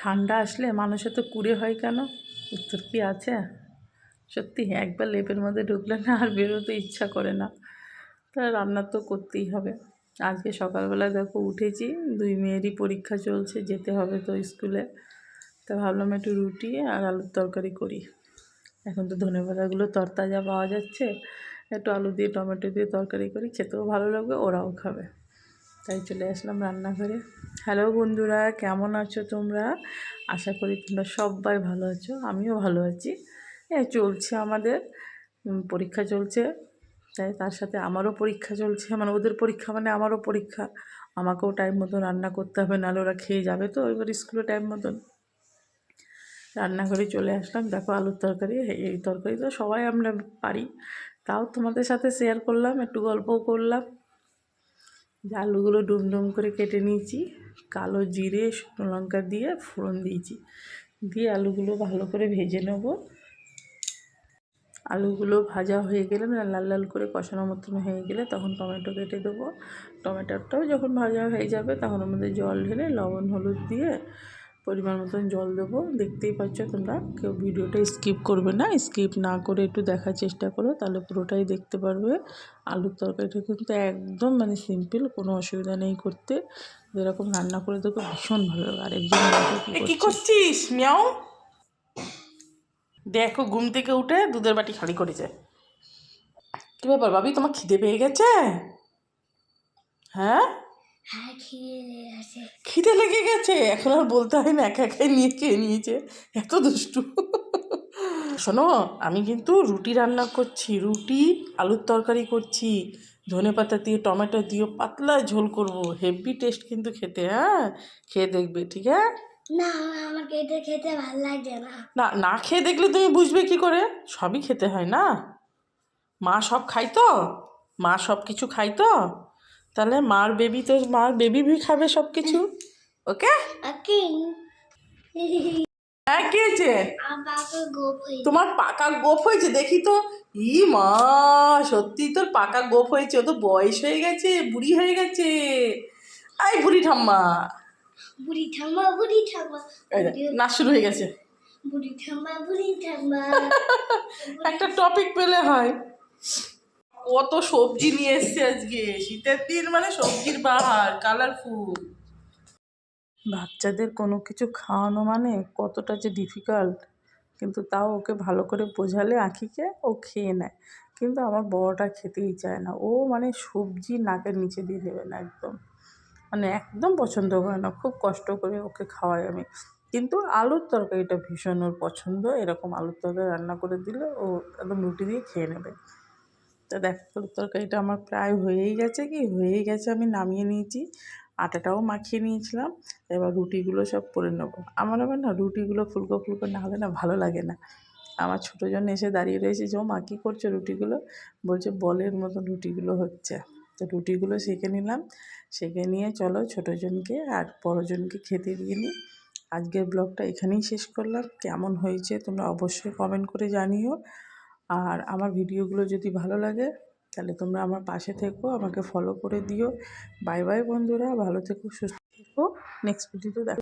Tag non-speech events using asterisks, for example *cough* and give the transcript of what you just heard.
ঠান্ডা আসলে মানুষের তো কুড়ে হয় কেন? উত্তর কি আছে? সত্যি, একবার লেপের মধ্যে ঢুকলে না আর বেরোতে ইচ্ছা করে না। তা রান্না তো করতেই হবে। আজকে সকালবেলা দেখো উঠেছি, দুই মেয়েরই পরীক্ষা চলছে, যেতে হবে তো স্কুলে। তা ভাবলাম একটু রুটি আর আলুর তরকারি করি। এখন তো ধনে পাতাগুলো তরতাজা পাওয়া যাচ্ছে, একটু আলু দিয়ে, টমেটো দিয়ে তরকারি করি, খেতেও ভালো লাগবে, ওরাও খাবে। তাই চলে আসলাম রান্নাঘরে। হ্যালো বন্ধুরা, কেমন আছো তোমরা? আশা করি তোমরা সবাই ভালো আছো, আমিও ভালো আছি। এই চলছে আমাদের পরীক্ষা চলছে। তাই তার সাথে আমারও পরীক্ষা চলছে মানে ওদের পরীক্ষা মানে আমারও পরীক্ষা। আমাকেও টাইম মতো রান্না করতে হবে, নাহলে ওরা খেয়ে যাবে তো, এবার স্কুলে টাইম মতন। রান্নাঘরে চলে আসলাম, দেখো আলুর তরকারি, এই- তরকারি তো সবাই আমরা পারি। তাও তোমাদের সাথে শেয়ার করলাম, একটু গল্পও করলাম। আলুগুলো ডুম ডুম করে কেটে নিয়েছি, কালো জিরে, শুকনো লঙ্কা দিয়ে ফোড়ন দিয়েছি। দিয়ে আলুগুলো ভালো করে ভেজে নেব। আলুগুলো ভাজা হয়ে গেলে না লাল লাল করে কষানো মতন হয়ে গেলে, তখন টমেটো কেটে দেবো। টমেটোটাও যখন ভাজা হয়ে যাবে, তখন আমাদের জল ঢেলে লবণ, হলুদ দিয়ে পরিমাণ মতন জল দেবো। দেখতেই পাচ্ছ তোমরা কেউ ভিডিওটা স্কিপ করবে না। স্কিপ না করে একটু দেখার চেষ্টা করো তাহলে পুরোটাই দেখতে পারবে। আলুর তরকারিটা কিন্তু একদম মানে সিম্পল কোনো অসুবিধা নেই করতে। যেরকম রান্না করে দেখো ভীষণ ভালো লাগে। আরেকজন দেখো কি। করছিস? মিয়াও? দেখো ঘুম থেকে উঠে দুধের বাটি খালি করেছে। কি ব্যাপার ভাবি তোমার খিদে পেয়ে গেছে? হ্যাঁ? খিদে লেগে গেছে। খিদে লেগে গেছে? এখন আর বলতে হয় না একা একাই নিয়ে খেয়ে নিয়েছে। এত দুষ্টু। শোনো আমি কিন্তু রুটি রান্না করছি রুটি আলুর তরকারি করছি ধনে পাতা দিয়ে টমেটো দিয়ে পাতলা ঝোল করব। হেভি টেস্ট কিন্তু খেতে হ্যাঁ? খেয়ে দেখবে ঠিক আছে? না আমাকে এটা খেতে ভালো লাগছে না। না না খেয়ে দেখলে তুমি বুঝবে কি করে? সবই খেতে হয় না? মা সব খাই তো? মা সব কিছু খাই তো? তাহলে মার বেবি তো মার বেবি ভি খাবে সব কিছু ওকে। হ্যাঁ কি হয়েছে? তোমার পাকা গোপ হয়েছে? দেখি তো। ই মা সত্যি তোর পাকা গোপ হয়েছে? ও তো বয়স হয়ে গেছে বুড়ি হয়ে গেছে। আই বুড়ি ঠাম্মা। বুড়ি ঠাম্মা বুড়ি ঠাম্মা। নাচ শুরু হয়ে গেছে। বুড়ি ঠাম্মা বুড়ি ঠাম্মা। *laughs* একটা টপিক পেলে হয়। কত সবজি নিয়ে এসছে আজকে। শীতের দিন মানে সবজির বাহার কালারফুল বাচ্চাদের কোনো কিছু খাওয়ানো মানে কতটা যে ডিফিকাল্ট কিন্তু তাও ওকে ভালো করে বোঝালে আঁকিকে ও খেয়ে নেয়। কিন্তু আমার বড়টা খেতেই চায় না। ও মানে সবজি নাকের নিচে দিয়ে দেবে না একদম। মানে একদম পছন্দ করে না। খুব কষ্ট করে ওকে খাওয়াই আমি। কিন্তু আলুর তরকারিটা ভীষণ ওর পছন্দ। এরকম আলুর তরকারি রান্না করে দিলে ও একদম রুটি দিয়ে খেয়ে নেবে। তা দেখ তরকারিটা আমার প্রায় হয়েই গেছে কি? হয়েই গেছে আমি নামিয়ে নিয়েছি। আটাটাও মাখিয়ে নিয়েছিলাম। এবার রুটিগুলো সব করে নেব। আমার আবার না রুটিগুলো ফুলকো ফুলকো না হলে না ভালো লাগে না। আমার ছোটো জন এসে দাঁড়িয়ে রয়েছে যে ও মা, কী করছ রুটিগুলো? বলছে, বলের মতন রুটিগুলো হচ্ছে। তো রুটিগুলো সেঁকে নিলাম। সেঁকে নিয়ে চলো ছোটো জনকে আর বড়োজনকে খেতে দিয়ে নিই আজকের ব্লগটা এখানেই শেষ করলাম। কেমন হয়েছে তোমরা অবশ্যই কমেন্ট করে জানিও। আর আমার ভিডিওগুলো যদি ভালো লাগে, তাহলে তোমরা আমার পাশে থেকো, আমাকে ফলো করে দিও। বাই বাই বন্ধুরা, ভালো থেকো, সুস্থ থেকো। নেক্সট ভিডিওতে দেখো